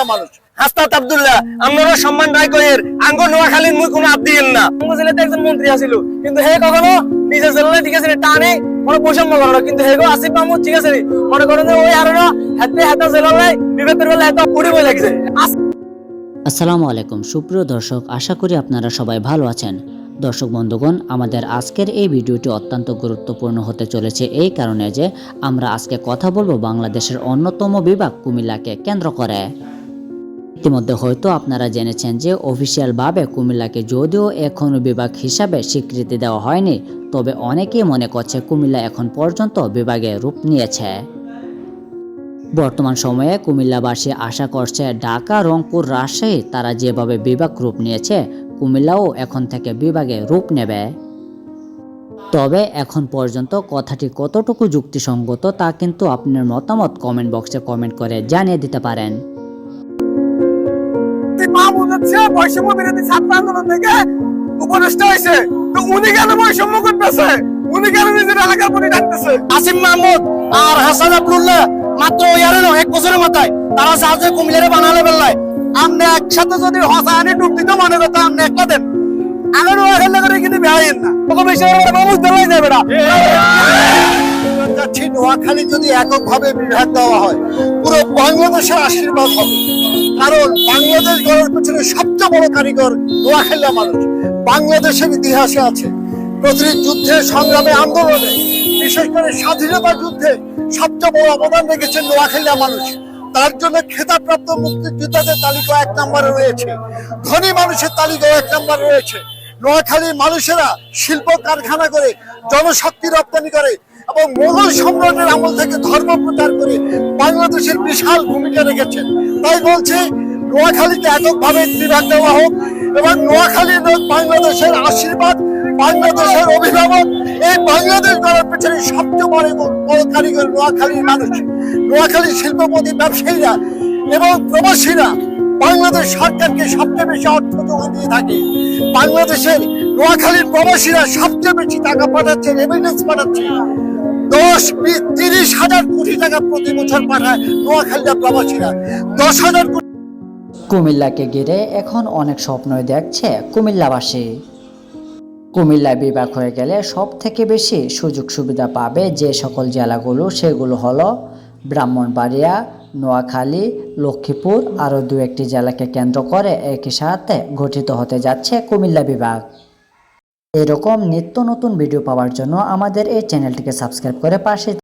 নোয়াখালীর মানুষ। হাস্তাত আব্দুল্লাহ আমরা সম্মান রায় কয়ের আঙ্গ নোয়াখালীর মুই কোনো আপ দিয়েন না। আঙ্গ জেলাতে একজন মন্ত্রী আছিল। কিন্তু হে কখনো নিজের জেলায় ঠিক আছে টানে কোনো বৈষম্য করে না। কিন্তু হে গো আসিফ মাহমুদ ঠিক আছে মনে করেন যে ওই আরও হাতে হাতে জেলায় বিবেকের বেলা এত উড়ে বই লাগছে। আসসালামু আলাইকুম। সুপ্রিয় দর্শক আশা করি আপনারা সবাই ভালো আছেন। দর্শক বন্ধুগণ আমাদের আজকের এই ভিডিওটি অত্যন্ত গুরুত্বপূর্ণ হতে চলেছে এই কারণে যে আমরা আজকে কথা বলব বাংলাদেশের অন্যতম বিভাগ কুমিল্লাকে কেন্দ্র করে। ইতিমধ্যে হয়তো আপনারা জেনেছেন যে অফিসিয়ালভাবে কুমিল্লাকে যদিও এখনও বিভাগ হিসাবে স্বীকৃতি দেওয়া হয়নি, তবে অনেকেই মনে করছে কুমিল্লা এখন পর্যন্ত বিভাগে রূপ নিয়েছে। বর্তমান সময়ে কুমিল্লাবাসী আশা করছে ঢাকা, রংপুর, রাজশাহী তারা যেভাবে বিভাগ রূপ নিয়েছে, কুমিল্লাও এখন থেকে বিভাগে রূপ নেবে। তবে এখন পর্যন্ত কথাটি কতটুকু যুক্তিসঙ্গত তা কিন্তু আপনার মতামত কমেন্ট বক্সে কমেন্ট করে জানিয়ে দিতে পারেন। হচ্ছে বৈষম্য বিরোধী ছাত্র আন্দোলন থেকে উপদেষ্টা হয়েছে। তো উনি কেন বৈষম্য করতেছে? উনি কেন নিজের এলাকার প্রতি ডাকতেছে? আসিম মাহমুদ আর হাসান আব্দুল্লাহ মাত্র আর এক বছরের মাথায়। তারা সাহায্য কুমিল্লারে বানালে বেলায় আমরা একসাথে যদি হসানি ডুব দিতে মনে করতো আমরা একটা দেন। আগে নোয়াখালী করে কিন্তু বেড়াইন না। তোকে বেশি মাহমুদ দেওয়াই যাবে না নোয়াখালী যদি এককভাবে বিভাগ দেওয়া হয় পুরো বাংলাদেশের আশীর্বাদ হবে। কারণ বাংলাদেশ গড়ার পেছনে সবচেয়ে বড় কারিগর নোয়াখালীর মানুষ বাংলাদেশের ইতিহাসে আছে। প্রতিটি যুদ্ধে, সংগ্রামে, আন্দোলনে, বিশেষ করে স্বাধীনতা যুদ্ধে সবচেয়ে বড় অবদান রেখেছেন নোয়াখালীর মানুষ। তার জন্য খেতাবপ্রাপ্ত মুক্তিযোদ্ধাদের তালিকা এক নম্বরে রয়েছে। ধনী মানুষের তালিকা এক নম্বরে রয়েছে। নোয়াখালীর মানুষেরা শিল্প কারখানা করে, জনশক্তি রপ্তানি করে এবং মোগল সম্রাটের আমল থেকে ধর্ম প্রচার করে বাংলাদেশের বিশাল ভূমিকা রেখেছেন। তাই বলছে, নোয়াখালীতে এককভাবে বিভাগ দেওয়া হোক এবং নোয়াখালী বাংলাদেশের আশীর্বাদ, বাংলাদেশের অভিভাবক, এই বাংলাদেশ গড়ার পেছনে সবচেয়ে বড় বড় কারিগর নোয়াখালীর মানুষ। নোয়াখালীর শিল্পপতি ব্যবসায়ীরা এবং প্রবাসীরা বাংলাদেশ সরকারকে সবচেয়ে বেশি অর্থ যোগান দিয়ে থাকে। বাংলাদেশের নোয়াখালীর প্রবাসীরা সবচেয়ে বেশি টাকা পাঠাচ্ছে রেমিটেন্স পাঠাচ্ছে। দশ তিরিশ হাজার কোটি টাকা প্রতি বছর পাঠায় নোয়াখালীর প্রবাসীরা। দশ হাজার কোটি কুমিল্লাকে ঘিরে এখন অনেক স্বপ্নই দেখছে কুমিল্লাবাসী। কুমিল্লা বিভাগ হয়ে গেলে সব থেকে বেশি সুযোগ সুবিধা পাবে যে সকল জেলাগুলো, সেগুলো হলো ব্রাহ্মণবাড়িয়া, নোয়াখালী, লক্ষ্মীপুর, আরও দু একটি জেলাকে কেন্দ্র করে একই সাথে গঠিত হতে যাচ্ছে কুমিল্লা বিভাগ। এরকম নিত্য নতুন ভিডিও পাওয়ার জন্য আমাদের এই চ্যানেলটিকে সাবস্ক্রাইব করে পাশে